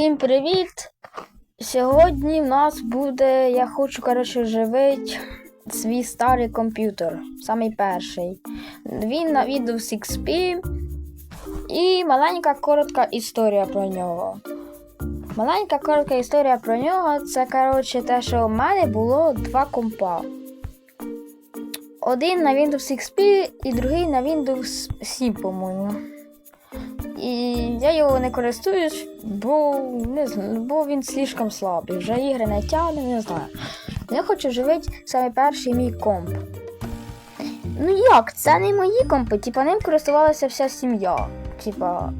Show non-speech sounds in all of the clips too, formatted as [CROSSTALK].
Всім привіт! Сьогодні в нас буде. Я хочу, коротше, живити свій старий комп'ютер. Самий перший. Він на Windows XP. І маленька коротка історія про нього. Маленька коротка історія про нього це, коротше, те, що в мене було два компа. Один на Windows XP і другий на Windows 7, по-моєму. І я його не користуюсь, бо не бо він слишком слабий. Вже ігри не тягне, не знаю. Я хочу живити саме перший мій комп. Ну як? Це не мої компи, типа ним користувалася вся сім'я. Типа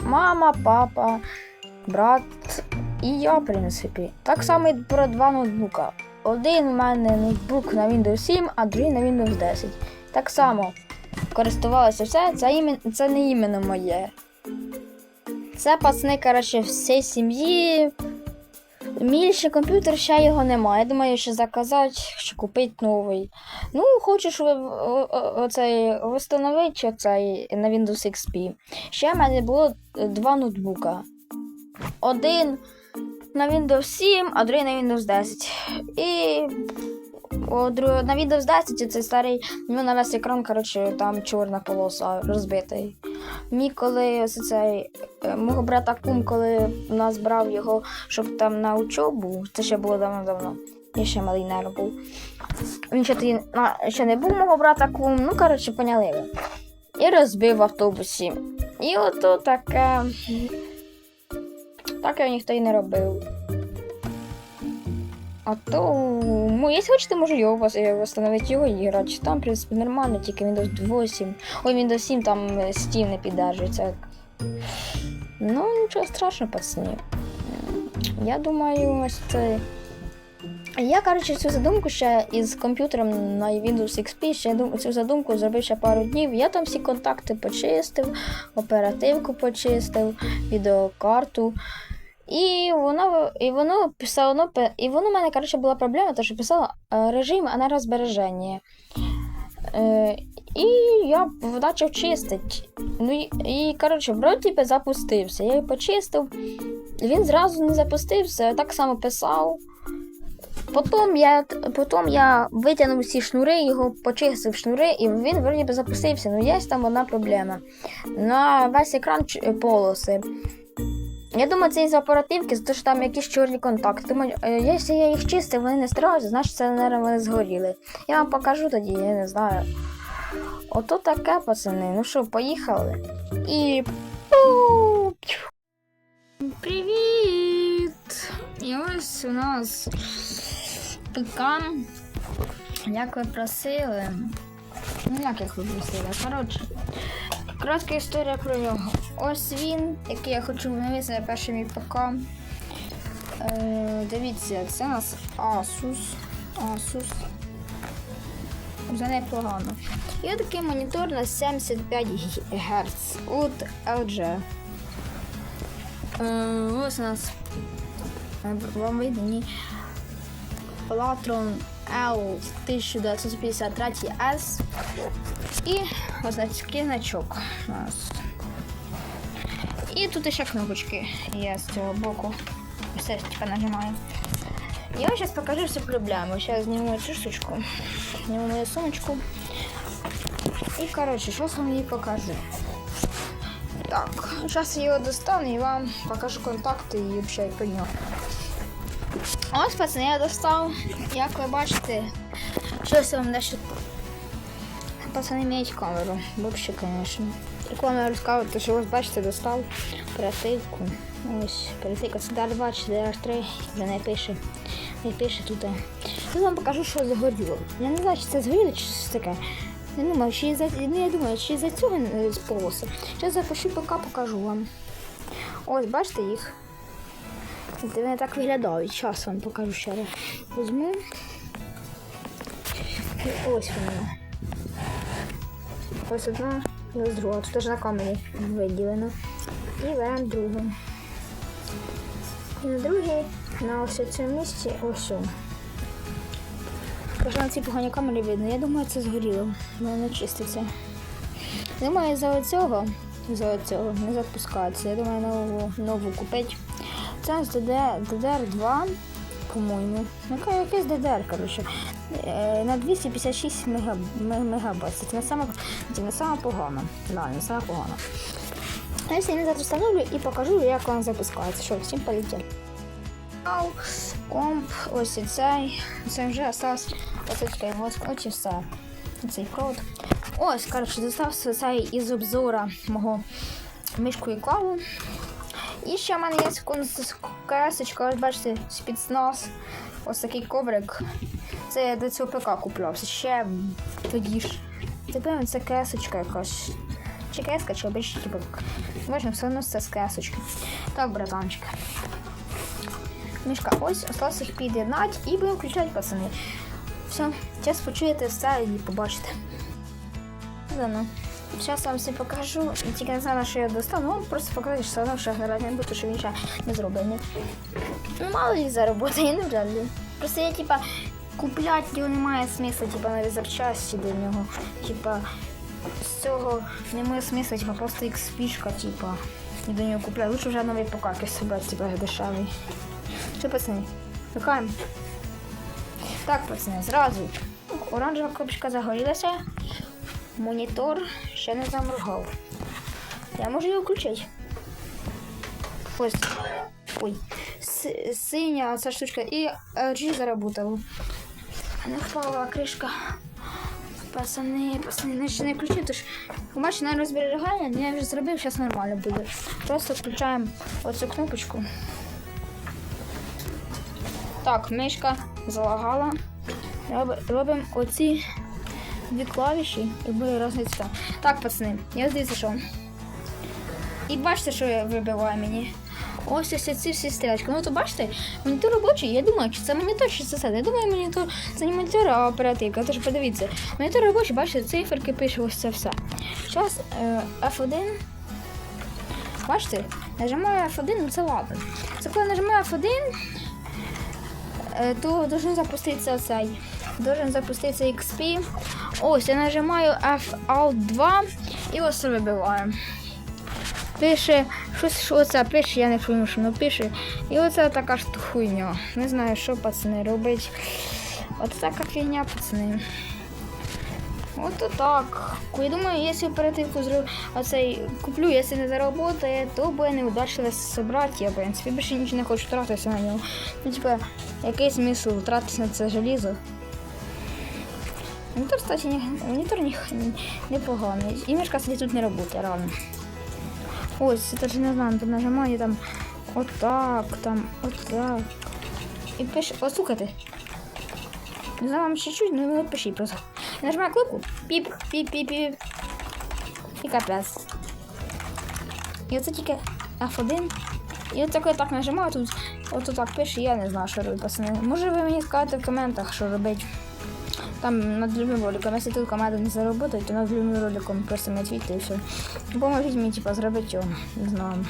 мама, папа, брат і я, в принципі. Так само і про два ноутбука. Один у мене ноутбук на Windows 7, а другий на Windows 10. Так само користувалося все, це, імен... це не іменно моє. Це пацани, коротше, всієї сім'ї. Більше комп'ютер ще його немає. Я думаю, що заказати, що купити новий. Ну, хочеш ви о- о- оцей встановити оцей на Windows XP. Ще в мене було е, два ноутбука. Один на Windows 7, а другий на Windows 10. І на Windows 10 цей старий, у нього на весь екран, коротше, там чорна полоса розбитий. Мій, коли ось цей е, мого брата кум, коли нас брав його, щоб там на учобу, це ще було давно-давно. Я ще малий не був. Він ще тоді ще не був мого брата кум, ну коротше, поняли ви. І розбив в автобусі. І ото таке. Таке ніхто й не робив. А то, ну, якщо хочете, можу його е, встановити його і грати. Там, в принципі, нормально, тільки Windows 8. Ой, Windows 7 там е, Steam не піддержується. Ну, нічого страшного, пацани. Я думаю, ось це. Я, коротше, цю задумку ще із комп'ютером на Windows XP, ще цю задумку зробив ще пару днів. Я там всі контакти почистив, оперативку почистив, відеокарту. І воно, і воно писало, ну, і воно в мене, коротше, була проблема, тому що писало е, режим енергозбереження. Е, і я почав чистити. Ну і, коротше, би запустився. Я його почистив. Він зразу не запустився, так само писав. Потім я, потім я витягнув всі шнури, його почистив шнури, і він вроді би запустився. Ну, є там одна проблема. На весь екран полоси. Я думаю, це із оперативки, тому що там якісь чорні контакти. Думаю, е, якщо я їх чистив, вони не стираються, значить це, мабуть, вони згоріли. Я вам покажу тоді, я не знаю. Ото таке, пацани. Ну що, поїхали. І. Привіт! І ось у нас пекан. Як ви просили. Ну, як їх ви просили? Коротше, коротка історія про нього. Ось він, який я хочу вновити на перший мій ПК. Е, дивіться, це у нас Asus. Asus. Вже непогано. І такий монітор на 75 Гц від LG. Е, ось у нас е, вам видно. Platron L1953S. І ось такий значок у нас. І тут ще кнопочки є з цього боку. Все, типа нажимаю. Я вам сейчас покажу всю проблему. Сейчас сниму цю штучку, сниму мою сумочку. И, короче, сейчас вам її покажу. Так, сейчас я його достану і вам покажу контакти і взагалі про нього. Ось, пацани, я достав. Як ви бачите, щось вам дещо Пацани мають камеру. Вообще, конечно. Я розказав, то що ось бачите, достав оперативку. Ось, оперативка це далі бачите, DR3, вже не пише. Не пише тут. Я вам покажу, що згоріло. Я не знаю, чи це згоріло, чи щось таке. Я думаю, чи за ну, я думаю, чи за цього е, з полоси. Зараз запишу ПК, покажу вам. Ось, бачите їх. Це Вони так виглядають. Зараз вам покажу ще раз. Візьму. Ось вони. Ось одна і ось друга. Тут теж на камері виділено. І беремо другу. І на другій, на ось цьому місці, ось. Тож на цій поганій камері видно. Я думаю, це згоріло. Воно не чиститься. Думаю, за оцього, за оцього не запускається. Я думаю, нову, нову купити. Це ось DDR, DDR2, по-моєму. Яка якийсь DDR, коротше. Е, На 256 мега, мегабайт. Це не саме, погано. Да, не саме погано. А я сьогодні завтра встановлю і покажу, як вона запускається. Що, всім полетіли. Комп, ось і цей. Це вже осталось ось таке, ось, і все. Цей код. Ось, коротше, достався цей із обзора мого мишку і клаву. І ще в мене є кесочка, ось бачите, спецназ. Ось такий коврик. Це я до цього ПК куплявся. Ще тоді ж. Тепер це кесочка якась. Чи кеска, чи обична, типу. Бачимо, все одно це з кесочки. Так, братанчик. Мішка, ось осталось їх під'єднати і будемо включати, пацани. Все, зараз почуєте все і побачите. Ладно. Зараз вам все покажу. Тільки не знаю, що я достану, вам просто покажу, що одно, що грати не що він ще не зроблений. Ну, мало ли заработає, [LAUGHS] не жаль. Просто я, типа, купляти його немає смисла, типа, на запчасті до нього. Типа, з цього немає смисла, типа, просто XP, типа, і до нього купляти. Лучше вже новий якийсь собрати, типа, дешевий. Що, пацани, шукаємо. Так, пацани, зразу. Оранжева кнопочка загорілася. Монітор ще не заморгав. Я можу його включити. Ось. Ой. С- синя ця штучка і LG заработала. Не впала кришка. Пацани, пацани, не ще не включив, тож бачите, на розберігання я вже зробив, зараз нормально буде. Просто включаємо оцю кнопочку. Так, мишка залагала. Роб- Робимо оці дві клавіші і буде різниця. Так, пацани, я здається, що. І бачите, що я вибиваю мені. Ось ось ці всі стрілочки. Ну то бачите, монітор робочий, я думаю, чи це монітор, чи це все. Я думаю, монітор це не монітор, а оперативка. Тож подивіться. Монітор робочий, бачите, циферки пише ось це все. Зараз е, F1. Бачите, нажимаю F1, ну це ладно. Це коли нажимаю F1, е, то должен запуститися цей. Должен запуститися XP. Ось, я нажимаю F-Alt2 і ось це вибиваю. Пише, щось що це пише, я не пойму, що воно пише. І оце така ж хуйня. Не знаю, що пацани робить. От така фігня, пацани. От так. Я думаю, якщо оперативку зроб... оцей куплю, якщо не заработає, то буде неудачно собрати. Я, в принципі, більше нічого не хочу тратитися на нього. Ну, типа, який смисл тратитися на це желізо? Монітор, кстати, не, монітор не, непоганий. І мішка сидить тут не працює, реально. Ось, це теж не знаю, тут нажимаю там отак, там, отак. І пише, о, слухайте. Не знаю, вам ще чуть, ну ви пишіть просто. Я нажимаю кнопку, піп, піп, піп, піп. І капець. І оце тільки F1. І от таке так нажимаю, тут от так пише, я не знаю, що робити, пацани. Може ви мені скажете в коментах, що робити. Там над любим роликом, якщо тут команда не заработає, то над любим роликом просто не твітьте і все. Поможіть мені, типа, зробити його, не знаю.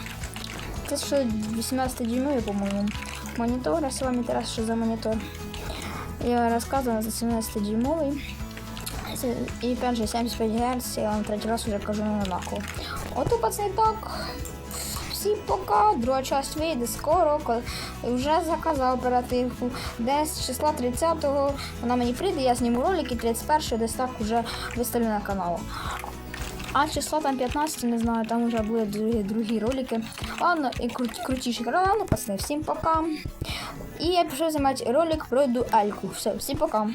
Це що 18 дюймовий, по-моєму. Монітор, я з вами зараз що за монітор. Я розказувала за 17 дюймовий. І перший 75 Гц, я вам третій раз вже кажу на наку. От пацани так. Всім пока, друга часть вийде скоро, вже заказав оперативку. Десь числа 30-го вона мені прийде, я зніму ролики, 31-го десь так вже виставлю на канал. А число там 15, не знаю, там вже будуть другі, другі ролики. Ладно, і крут, крутіші ладно, пацани, всім пока. І я пішов знімати ролик про дуельку. Все, всім пока.